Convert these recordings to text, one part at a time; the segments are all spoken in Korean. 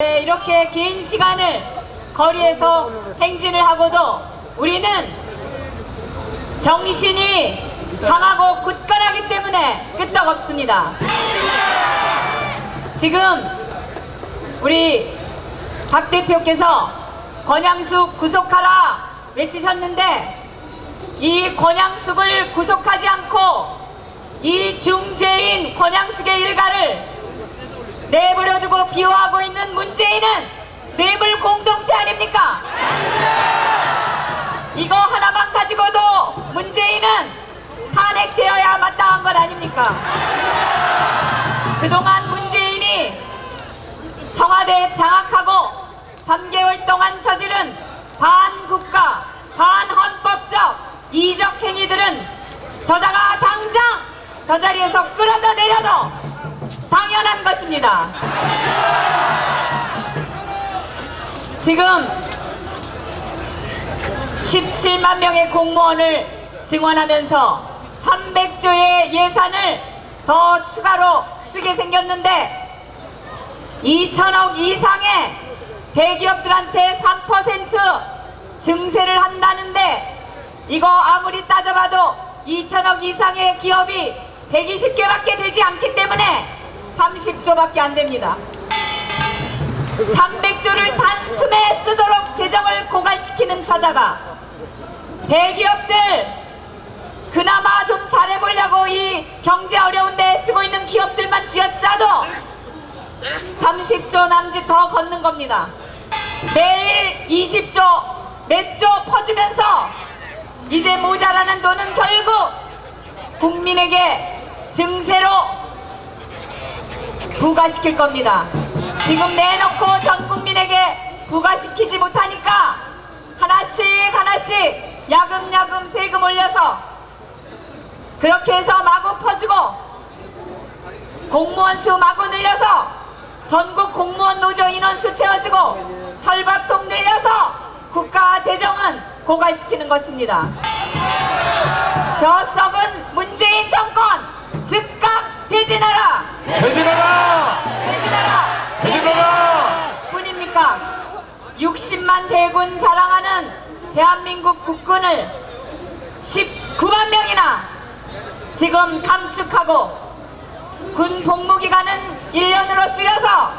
네, 이렇게 긴 시간을 거리에서 행진을 하고도 우리는 정신이 강하고 굳건하기 때문에 끄떡없습니다. 지금 우리 박 대표께서 권양숙 구속하라 외치셨는데 이 권양숙을 구속하지 않고 이 중죄인 권양숙의 일가를 내버려 두고 비호하고 있는 문재인은 뇌물 공동체 아닙니까? 이거 하나만 가지고도 문재인은 탄핵되어야 마땅한 것 아닙니까? 그동안 문재인이 청와대 장악하고 3개월 동안 저지른 반국가, 반헌법적 이적 행위들은 저자가 당장 저 자리에서 끌어져 내려도 당연한 것입니다. 지금 17만 명의 공무원을 증원하면서 300조의 예산을 더 추가로 쓰게 생겼는데 2천억 이상의 대기업들한테 3% 증세를 한다는데 이거 아무리 따져봐도 2천억 이상의 기업이 120개밖에 되지 않기 때문에 30조밖에 안 됩니다. 300조를 단숨에 쓰도록 재정을 고갈시키는 처자가 대기업들 그나마 좀 잘해보려고 이 경제 어려운데 쓰고 있는 기업들만 쥐어짜도 30조 남짓 더 걷는 겁니다. 매일 20조 몇 조 퍼주면서 이제 모자라는 돈은 결국 국민에게 증세로 부과시킬 겁니다. 지금 내놓고 전 국민에게 부과시키지 못하니까 하나씩 하나씩 야금야금 세금 올려서 그렇게 해서 마구 퍼주고 공무원 수 마구 늘려서 전국 공무원 노조 인원수 채워주고 철밥통 늘려서 국가 재정은 고갈시키는 것입니다. 저 썩은 문재인 정권 즉각 퇴진하라! 대진 60만 대군 자랑하는 대한민국 국군을 19만 명이나 지금 감축하고 군 복무 기간은 1년으로 줄여서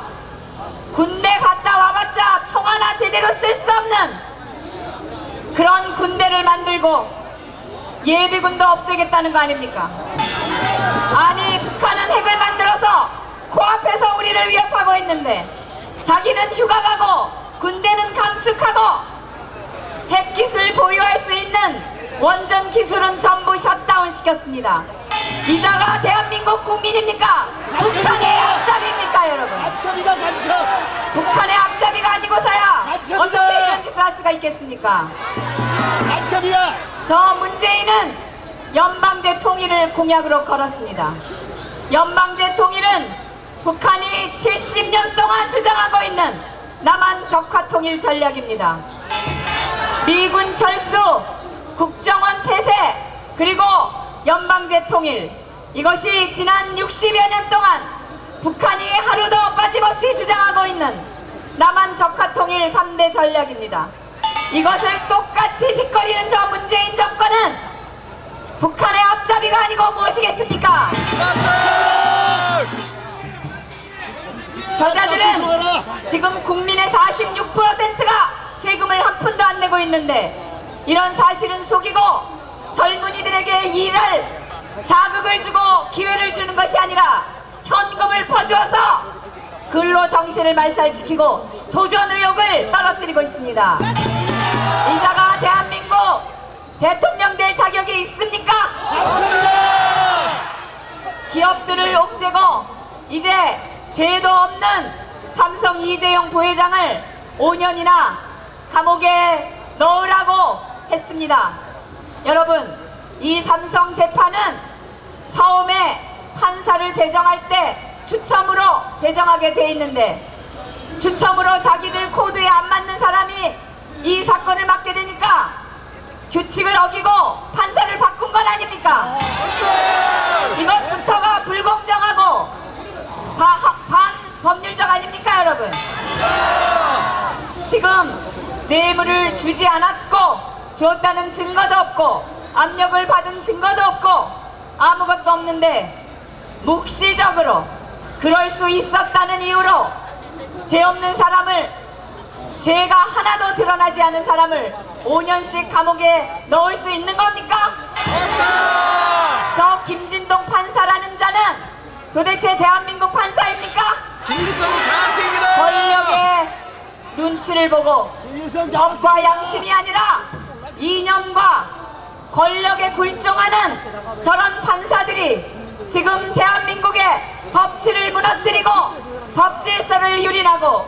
군대 갔다 와봤자 총 하나 제대로 쓸 수 없는 그런 군대를 만들고 예비군도 없애겠다는 거 아닙니까? 아니 북한은 핵을 만들어서 코앞에서 우리를 위협하고 있는데 자기는 휴가 가고 군대는 감축하고 핵 기술 보유할 수 있는 원전 기술은 전부 셧다운 시켰습니다. 이자가 대한민국 국민입니까? 북한의 앞잡이입니까 여러분? 간첩이다 간첩 북한의 앞잡이가 아니고서야 간첩이다. 어떻게 이런 짓을 할 수가 있겠습니까? 간첩이야 저 문재인은 연방제 통일을 공약으로 걸었습니다. 연방제 통일은 북한이 70년 동안 주장하고 있는 남한 적화 통일 전략입니다. 미군 철수, 국정원 폐쇄, 그리고 연방제 통일. 이것이 지난 60여 년 동안 북한이 하루도 빠짐없이 주장하고 있는 남한 적화 통일 3대 전략입니다. 이것을 똑같이 짓거리는 저 문재인 정권은 북한의 앞잡이가 아니고 무엇이겠습니까? 저자들은 지금 국민의 46%가 세금을 한 푼도 안 내고 있는데 이런 사실은 속이고 젊은이들에게 일할 자극을 주고 기회를 주는 것이 아니라 현금을 퍼주어서 근로 정신을 말살시키고 도전 의욕을 떨어뜨리고 있습니다. 이자가 대한민국 대통령 될 자격이 있습니까? 기업들을 옥죄고 이제 죄도 없는 삼성 이재용 부회장을 5년이나 감옥에 넣으라고 했습니다. 여러분, 이 삼성 재판은 처음에 판사를 배정할 때 추첨으로 배정하게 돼 있는데 추첨으로 자기들 코드에 안 맞는 사람이 이 사건을 맡게 되니까 규칙을 어기고 판사를 바꾼 건 아닙니까? 이것부터가 불공정하고 바- 하- 반법률적 아닙니까 여러분? 뇌물을 주지 않았고 주었다는 증거도 없고 압력을 받은 증거도 없고 아무것도 없는데 묵시적으로 그럴 수 있었다는 이유로 죄 없는 사람을 죄가 하나도 드러나지 않은 사람을 5년씩 감옥에 넣을 수 있는 겁니까? 저 김진동 판사라는 자는 도대체 대한민국 판사입니까? 김일성 자식이다. 권력의 눈치를 보고 법과 양심이 아니라 이념과 권력에 굴종하는 저런 판사들이 지금 대한민국의 법치를 무너뜨리고 법 질서를 유린하고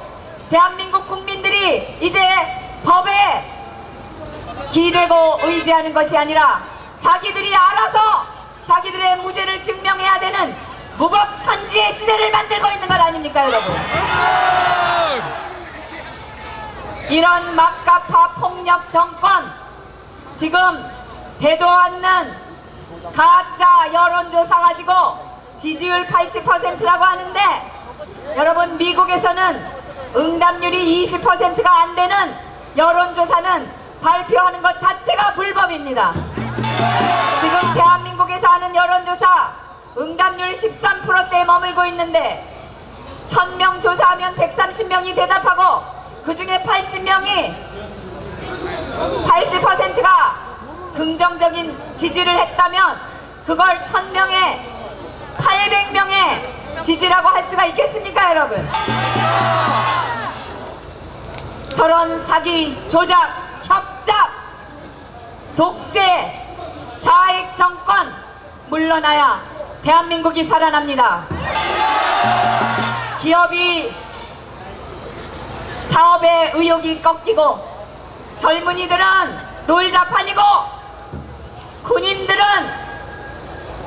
대한민국 국민들이 이제 법에 기대고 의지하는 것이 아니라 자기들이 알아서 자기들의 무죄를 증명해야 되는 무법천지의 시대를 만들고 있는 것 아닙니까 여러분 이런 막가파 폭력 정권 지금 대도 않는 가짜 여론조사 가지고 지지율 80%라고 하는데 여러분 미국에서는 응답률이 20%가 안 되는 여론조사는 발표하는 것 자체가 불법입니다. 지금 대한민국에서 하는 여론조사 응답률 13%대에 머물고 있는데 1000명 조사하면 130명이 대답하고 그 중에 80명이 80%가 긍정적인 지지를 했다면 그걸 1000명에 800명의 지지라고 할 수가 있겠습니까 여러분? 저런 사기 조작 협작 독재 좌익 정권 물러나야 대한민국이 살아납니다 기업이 사업의 의욕이 꺾이고 젊은이들은 놀자판이고 군인들은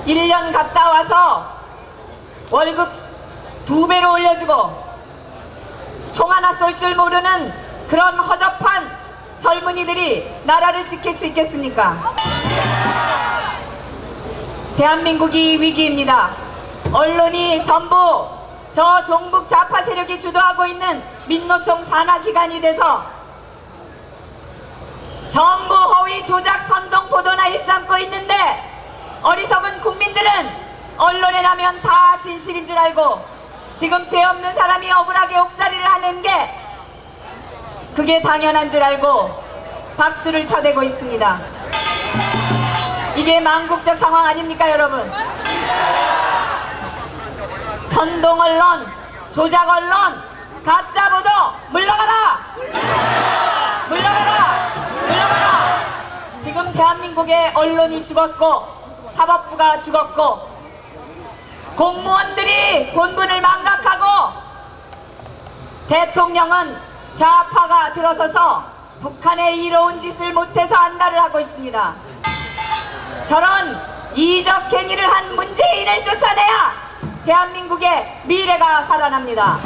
1년 갔다 와서 월급 두 배로 올려주고 총 하나 쏠 줄 모르는 그런 허접한 젊은이들이 나라를 지킬 수 있겠습니까? 대한민국이 위기입니다. 언론이 전부 저 종북 좌파 세력이 주도하고 있는 민노총 산하 기관이 돼서 전부 허위 조작 선동 보도나 일삼고 있는데 어리석은 국민들은 언론에 나면 다 진실인 줄 알고 지금 죄 없는 사람이 억울하게 옥살이를 하는 게 그게 당연한 줄 알고 박수를 쳐대고 있습니다. 이게 망국적 상황 아닙니까 여러분? 선동 언론, 조작 언론, 가짜 보도 물러가라! 물러가라! 물러가라! 지금 대한민국의 언론이 죽었고 사법부가 죽었고 공무원들이 본분을 망각하고 대통령은 좌파가 들어서서 북한의 이로운 짓을 못해서 안달을 하고 있습니다. 저런 이적 행위를 한 문재인을 쫓아내야 대한민국의 미래가 살아납니다.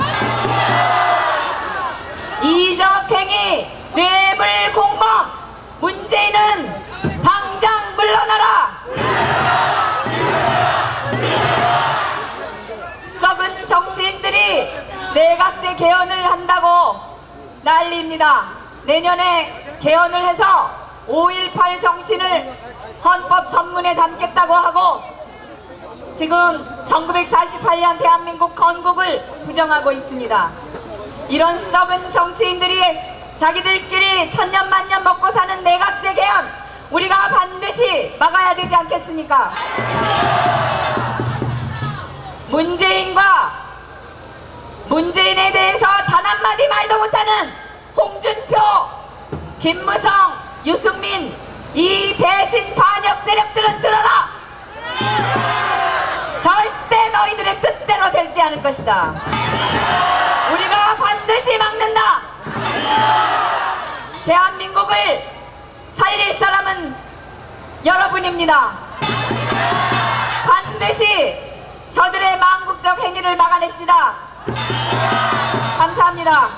이적 행위, 뇌물 공범, 문재인은 당장 물러나라! 썩은 정치인들이 내각제 개헌을 한다고 난리입니다. 내년에 개헌을 해서 5.18 정신을 헌법 전문에 담겠다고 하고 지금 1948년 대한민국 건국을 부정하고 있습니다. 이런 썩은 정치인들이 자기들끼리 천년만년 먹고 사는 내각제 개헌 우리가 반드시 막아야 되지 않겠습니까? 문재인과 문재인에 대해서 단 한마디 말도 못하는 홍준표, 김무성, 유승민 이 배신 반역 세력들은 들어라! 절대 너희들의 뜻대로 되지 않을 것이다. 우리가 반드시 막는다. 대한민국을 살릴 사람은 여러분입니다. 반드시 저들의 망국적 행위를 막아냅시다. 감사합니다.